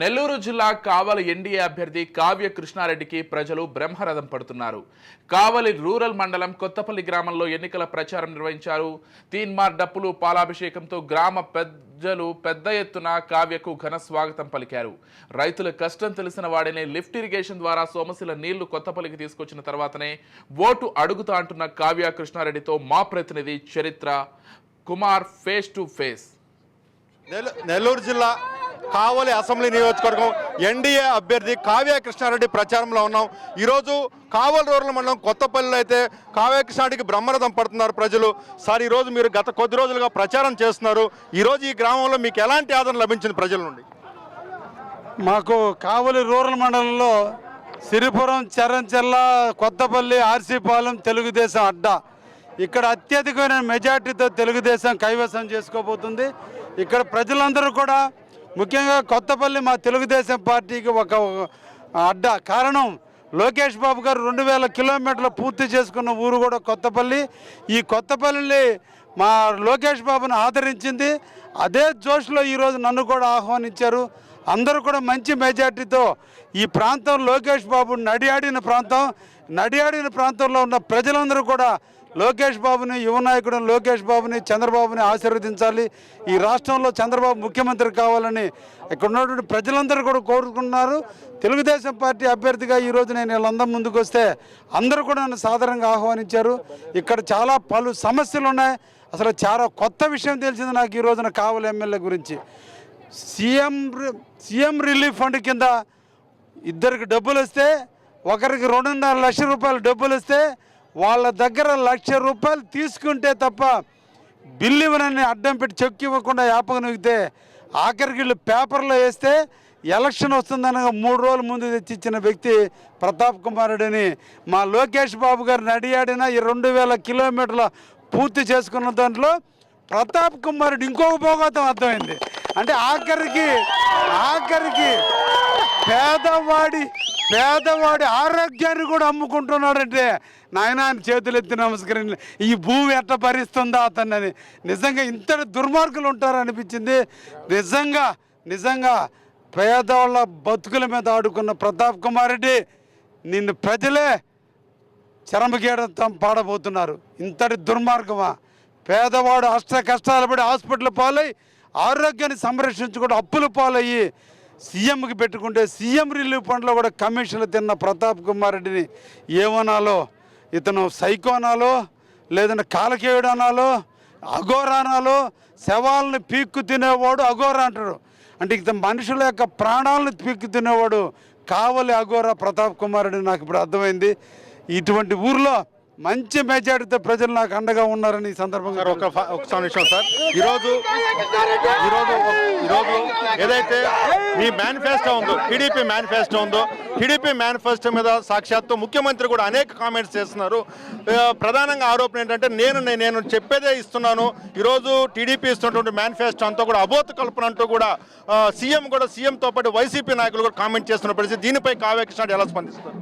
నెల్లూరు జిల్లా కావలి ఎన్డీఏ అభ్యర్థి కావ్య కృష్ణారెడ్డికి ప్రజలు బ్రహ్మరథం పడుతున్నారు. కావలి రూరల్ మండలం కొత్తపల్లి గ్రామంలో ఎన్నికల ప్రచారం నిర్వహించారు. తీన్మార్ డప్పులు పాలాభిషేకంతో గ్రామ ప్రజలు పెద్ద ఎత్తున కావ్యకు ఘన స్వాగతం పలికారు. రైతుల కష్టం తెలిసిన వాడినే లిఫ్ట్ ఇరిగేషన్ ద్వారా సోమశిల నీళ్ళు కొత్తపల్లికి తీసుకొచ్చిన తర్వాతనే ఓటు అడుగుతా అంటున్న కావ్య కృష్ణారెడ్డితో మా ప్రతినిధి Charitra. Kumar face to face. Nellore జిల్లా కావలి అసెంబ్లీ నియోజకవర్గం ఎన్డీఏ అభ్యర్థి కావ్య కృష్ణారెడ్డి ప్రచారంలో ఉన్నాం. ఈరోజు కావలి రూరల్ మండలం కొత్తపల్లిలో అయితే కావ్య కృష్ణారెడ్డికి బ్రహ్మరథం పడుతున్నారు ప్రజలు. సార్ ఈరోజు మీరు గత కొద్ది రోజులుగా ప్రచారం చేస్తున్నారు. ఈరోజు ఈ గ్రామంలో మీకు ఎలాంటి ఆదరణ లభించింది ప్రజల నుండి? మాకు కావలి రూరల్ మండలంలో సిరిపురం చరంచెల్ల కొత్తపల్లి ఆర్సీపాలెం తెలుగుదేశం అడ్డా. ఇక్కడ అత్యధికమైన మెజార్టీతో తెలుగుదేశం కైవసం చేసుకోబోతుంది. ఇక్కడ ప్రజలందరూ కూడా ముఖ్యంగా కొత్తపల్లి మా తెలుగుదేశం పార్టీకి ఒక అడ్డ కారణం. లోకేష్ బాబు గారు రెండు వేల కిలోమీటర్లు పూర్తి చేసుకున్న ఊరు కూడా కొత్తపల్లి. ఈ కొత్తపల్లి మా లోకేష్ బాబును ఆదరించింది. అదే జోష్లో ఈరోజు నన్ను కూడా ఆహ్వానించారు. అందరూ కూడా మంచి మెజార్టీతో ఈ ప్రాంతం లోకేష్ బాబు నడియాడిన ప్రాంతం. నడియాడిన ప్రాంతంలో ఉన్న ప్రజలందరూ కూడా లోకేష్ బాబుని యువ నాయకుడు లోకేష్ బాబుని చంద్రబాబుని ఆశీర్వదించాలి. ఈ రాష్ట్రంలో చంద్రబాబు ముఖ్యమంత్రి కావాలని ఇక్కడ ఉన్నటువంటి ప్రజలందరూ కూడా కోరుకున్నారు తెలుగుదేశం పార్టీ అభ్యర్థిగా ఈరోజు నేను వీళ్ళందరం ముందుకు వస్తే అందరూ కూడా నన్ను సాధారణంగా ఆహ్వానించారు. ఇక్కడ చాలా పలు సమస్యలు ఉన్నాయి. అసలు చాలా కొత్త విషయం తెలిసింది నాకు ఈ రోజున కావలి ఎమ్మెల్యే గురించి. సీఎం రి- సీఎం రిలీఫ్ ఫండ్ కింద ఇద్దరికి డబ్బులు వస్తే ఒకరికి రెండున్నర లక్షల రూపాయలు డబ్బులు ఇస్తే వాళ్ళ దగ్గర లక్ష రూపాయలు తీసుకుంటే తప్ప బిల్లు ఇవ్వనని అడ్డం పెట్టి చెక్ ఇవ్వకుండా యాపకం ఆఖరికి వీళ్ళు పేపర్లో వేస్తే ఎలక్షన్ వస్తుందనగా మూడు రోజుల ముందు తెచ్చిచ్చిన వ్యక్తి ప్రతాప్ కుమార్ రెడ్డిని. మా లోకేష్ బాబు గారు నడియాడిన ఈ రెండు వేల కిలోమీటర్ల పూర్తి చేసుకున్న దాంట్లో ప్రతాప్ కుమార్ రెడ్డి ఇంకొక భోగోతం అర్థమైంది. అంటే ఆఖరికి ఆఖరికి పేదవాడి పేదవాడి ఆరోగ్యాన్ని కూడా అమ్ముకుంటున్నాడంటే నాయన ఆయన చేతులు ఎత్తి నమస్కరించి. ఈ భూమి ఎట్ట భరిస్తుందా అతన్నని. నిజంగా ఇంతటి దుర్మార్గులు ఉంటారు అనిపించింది నిజంగా నిజంగా పేదవాళ్ళ బతుకుల మీద ఆడుకున్న ప్రతాప్ కుమార్ రెడ్డి నిన్ను ప్రజలే చరమగీడతం పాడబోతున్నారు. ఇంతటి దుర్మార్గమా? పేదవాడు అష్ట కష్టాలు పడి హాస్పిటల్ పాలై ఆరోగ్యాన్ని సంరక్షించుకుంటూ అప్పులు పాలయ్యి సీఎంకి పెట్టుకుంటే సీఎం రిలీఫ్ ఫండ్లో కూడా కమిషన్లు తిన్న ప్రతాప్ కుమార్ రెడ్డిని ఏమనాలో? ఇతను సైకోనాలో లేదంటే కాలకేయుడనాలో అనాలో? అఘోరా అనాలో? శవాలను పీక్కు తినేవాడు అఘోరా అంటాడు అంటే ఇక మనుషుల యొక్క ప్రాణాలను పీక్కు తినేవాడు కావలి అఘోరా ప్రతాప్ కుమార్ రెడ్డి నాకు ఇప్పుడు అర్థమైంది. ఇటువంటి ఊర్లో మంచి మెజారిటీతో ప్రజలు నాకు అండగా ఉన్నారని ఈ సందర్భంగా సార్ ఒక ఒక నిమిషం సార్. ఈరోజు ఈరోజు ఈరోజు ఏదైతే మీ మేనిఫెస్టో ఉందో టీడీపీ మేనిఫెస్టో ఉందో టీడీపీ మేనిఫెస్టో మీద సాక్షాత్తు ముఖ్యమంత్రి కూడా అనేక కామెంట్స్ చేస్తున్నారు. ప్రధానంగా ఆరోపణ ఏంటంటే నేను నేను చెప్పేదే ఇస్తున్నాను. ఈరోజు టీడీపీ ఇస్తున్నటువంటి మేనిఫెస్టో అంతా కూడా అబోధ కల్పన అంటూ కూడా సీఎం కూడా సీఎంతో పాటు వైసీపీ నాయకులు కూడా కామెంట్ చేస్తున్న పరిస్థితి. దీనిపై కావ్య కృష్ణ ఎలా స్పందిస్తారు?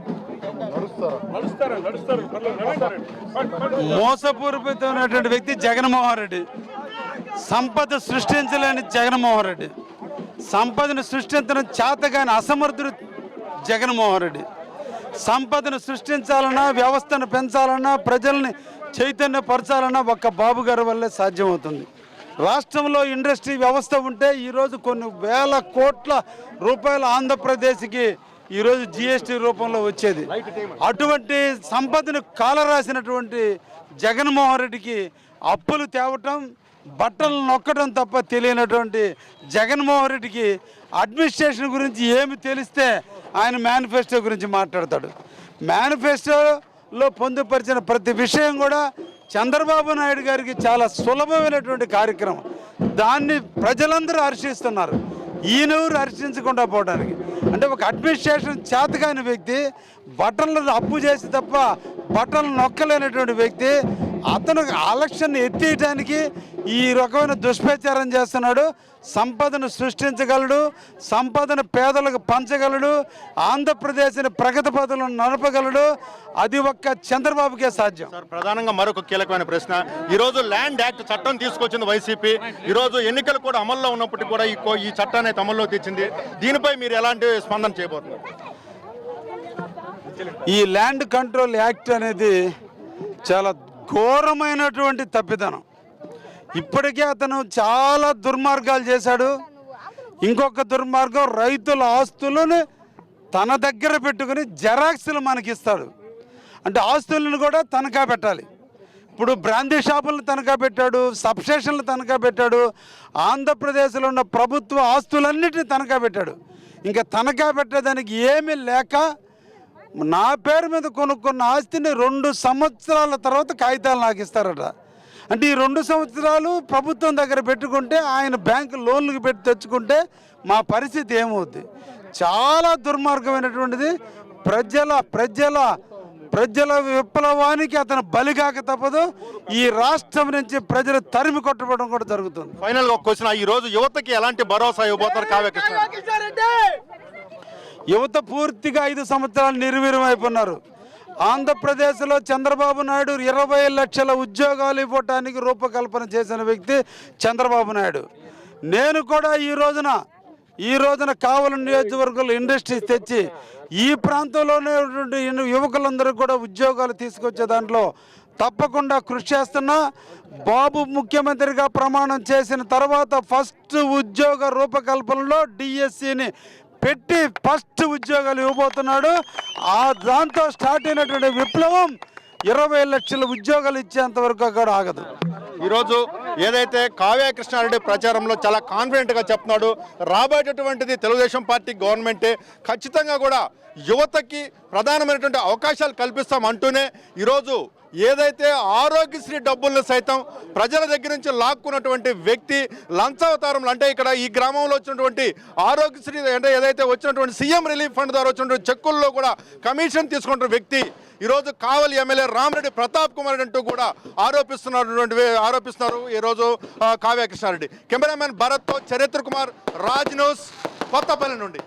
మోసపూరితమైనటువంటి వ్యక్తి జగన్మోహన్ రెడ్డి. సంపద సృష్టించలేని జగన్మోహన్ రెడ్డి. సంపదను సృష్టించడం చేతగాని అసమర్థుడు జగన్మోహన్ రెడ్డి. సంపదను సృష్టించాలన్నా వ్యవస్థను పెంచాలన్నా ప్రజల్ని చైతన్యపరచాలన్నా ఒక్క బాబు గారి వల్లే సాధ్యమవుతుంది. రాష్ట్రంలో ఇండస్ట్రీ వ్యవస్థ ఉంటే ఈరోజు కొన్ని వేల కోట్ల రూపాయలు ఆంధ్రప్రదేశ్కి ఈరోజు జిఎస్టీ రూపంలో వచ్చేది. అటువంటి సంపదను కాలరాసినటువంటి జగన్మోహన్ రెడ్డికి అప్పులు తేవటం బట్టలు నొక్కడం తప్ప తెలియనటువంటి జగన్మోహన్ రెడ్డికి అడ్మినిస్ట్రేషన్ గురించి ఏమి తెలిస్తే ఆయన మేనిఫెస్టో గురించి మాట్లాడతాడు. మేనిఫెస్టోలో పొందుపరిచిన ప్రతి విషయం కూడా చంద్రబాబు నాయుడు గారికి చాలా సులభమైనటువంటి కార్యక్రమం. దాన్ని ప్రజలందరూ హర్షిస్తున్నారు. ఈయనెవరు హర్షించకుండా పోవడానికి? అంటే ఒక అడ్మినిస్ట్రేషన్ చేతకాని వ్యక్తి బట్టలను అప్పు చేసి తప్ప బట్టలు నొక్కలేనటువంటి వ్యక్తి అతను ఎలక్షన్ ఎత్తేయటానికి ఈ రకమైన దుష్ప్రచారం చేస్తున్నాడు. సంపదను సృష్టించగలడు. సంపదను పేదలకు పంచగలడు. ఆంధ్రప్రదేశ్ని ప్రగతి పథంలో నడపగలడు. అది ఒక్క చంద్రబాబుకే సాధ్యం. సార్ ప్రధానంగా మరొక కీలకమైన ప్రశ్న. ఈ రోజు ల్యాండ్ యాక్ట్ చట్టం తీసుకొచ్చింది వైసీపీ. ఈ రోజు ఎన్నికలు కూడా అమల్లో ఉన్నప్పటికీ కూడా ఈ చట్టాన్ని అయితే అమల్లో తెచ్చింది. దీనిపై మీరు ఎలాంటి స్పందన చేయబోతున్నారు? ఈ ల్యాండ్ కంట్రోల్ యాక్ట్ అనేది చాలా ఘోరమైనటువంటి తప్పిదనం. ఇప్పటికే అతను చాలా దుర్మార్గాలు చేశాడు. ఇంకొక దుర్మార్గం రైతుల ఆస్తులను తన దగ్గర పెట్టుకుని జెరాక్స్లు మనకిస్తాడు. అంటే ఆస్తులను కూడా తనఖా పెట్టాలి. ఇప్పుడు బ్రాందీ షాపులను తనఖా పెట్టాడు సబ్స్టేషన్లు తనఖా పెట్టాడు ఆంధ్రప్రదేశ్లో ఉన్న ప్రభుత్వ ఆస్తులన్నిటిని తనఖా పెట్టాడు. ఇంకా తనఖా పెట్టేదానికి ఏమీ లేక నా పేరు మీద కొనుక్కున్న ఆస్తిని రెండు సంవత్సరాల తర్వాత కాగితాలు నాకు ఇస్తారట అంటే ఈ రెండు సంవత్సరాలు ప్రభుత్వం దగ్గర పెట్టుకుంటే ఆయన బ్యాంకు లోన్లకు పెట్టి తెచ్చుకుంటే మా పరిస్థితి ఏమవుద్ది? చాలా దుర్మార్గమైనటువంటిది. ప్రజల ప్రజల ప్రజల విప్లవానికి అతను బలిగాక తప్పదు. ఈ రాష్ట్రం నుంచి ప్రజలు తరిమి కొట్టడం కూడా జరుగుతుంది. ఫైనల్గా ఒక క్వశ్చన్ ఈ రోజు యువతకి ఎలాంటి భరోసా ఇవ్వబోతారు కావ్య కృష్ణ యువత పూర్తిగా ఐదు సంవత్సరాలు నిర్వీర్యం అయిపోయినారు. ఆంధ్రప్రదేశ్లో చంద్రబాబు నాయుడు ఇరవై లక్షల ఉద్యోగాలు ఇవ్వటానికి రూపకల్పన చేసిన వ్యక్తి చంద్రబాబు నాయుడు. నేను కూడా ఈ రోజున ఈ రోజున కావలి నియోజకవర్గంలో ఇండస్ట్రీస్ తెచ్చి ఈ ప్రాంతంలోనే యువకులందరూ కూడా ఉద్యోగాలు తీసుకొచ్చే దాంట్లో తప్పకుండా కృషి చేస్తున్నా. బాబు ముఖ్యమంత్రిగా ప్రమాణం చేసిన తర్వాత ఫస్ట్ ఉద్యోగ రూపకల్పనలో డిఎస్సిని పెట్టి ఫస్ట్ ఉద్యోగాలు ఇవ్వబోతున్నాడు. ఆ దాంతో స్టార్ట్ అయినటువంటి విప్లవం ఇరవై లక్షల ఉద్యోగాలు ఇచ్చేంత వరకు కూడా ఆగదు. ఈరోజు ఏదైతే కావ్య కృష్ణారెడ్డి ప్రచారంలో చాలా కాన్ఫిడెంట్గా చెప్తున్నాడు రాబోయేటటువంటిది తెలుగుదేశం పార్టీ గవర్నమెంటే ఖచ్చితంగా కూడా యువతకి ప్రధానమైనటువంటి అవకాశాలు కల్పిస్తాం అంటూనే ఈరోజు ఏదైతే ఆరోగ్యశ్రీ డబ్బులను సైతం ప్రజల దగ్గర నుంచి లాక్కున్నటువంటి వ్యక్తి లంచావతారంలో అంటే ఇక్కడ ఈ గ్రామంలో వచ్చినటువంటి ఆరోగ్యశ్రీ అంటే ఏదైతే వచ్చినటువంటి సీఎం రిలీఫ్ ఫండ్ ద్వారా వచ్చినటువంటి చెక్కుల్లో కూడా కమిషన్ తీసుకుంటున్న వ్యక్తి ఈరోజు కావలి ఎమ్మెల్యే రామరెడ్డి ప్రతాప్ కుమార్ అంటూ కూడా ఆరోపిస్తున్నటువంటి ఆరోపిస్తున్నారు. ఈరోజు కావ్యకృష్ణారెడ్డి. కావ్య కృష్ణారెడ్డి కెమెరామెన్ భరత్తో చరిత్ర కుమార్ రాజ్ న్యూస్ కొత్తపల్లి నుండి.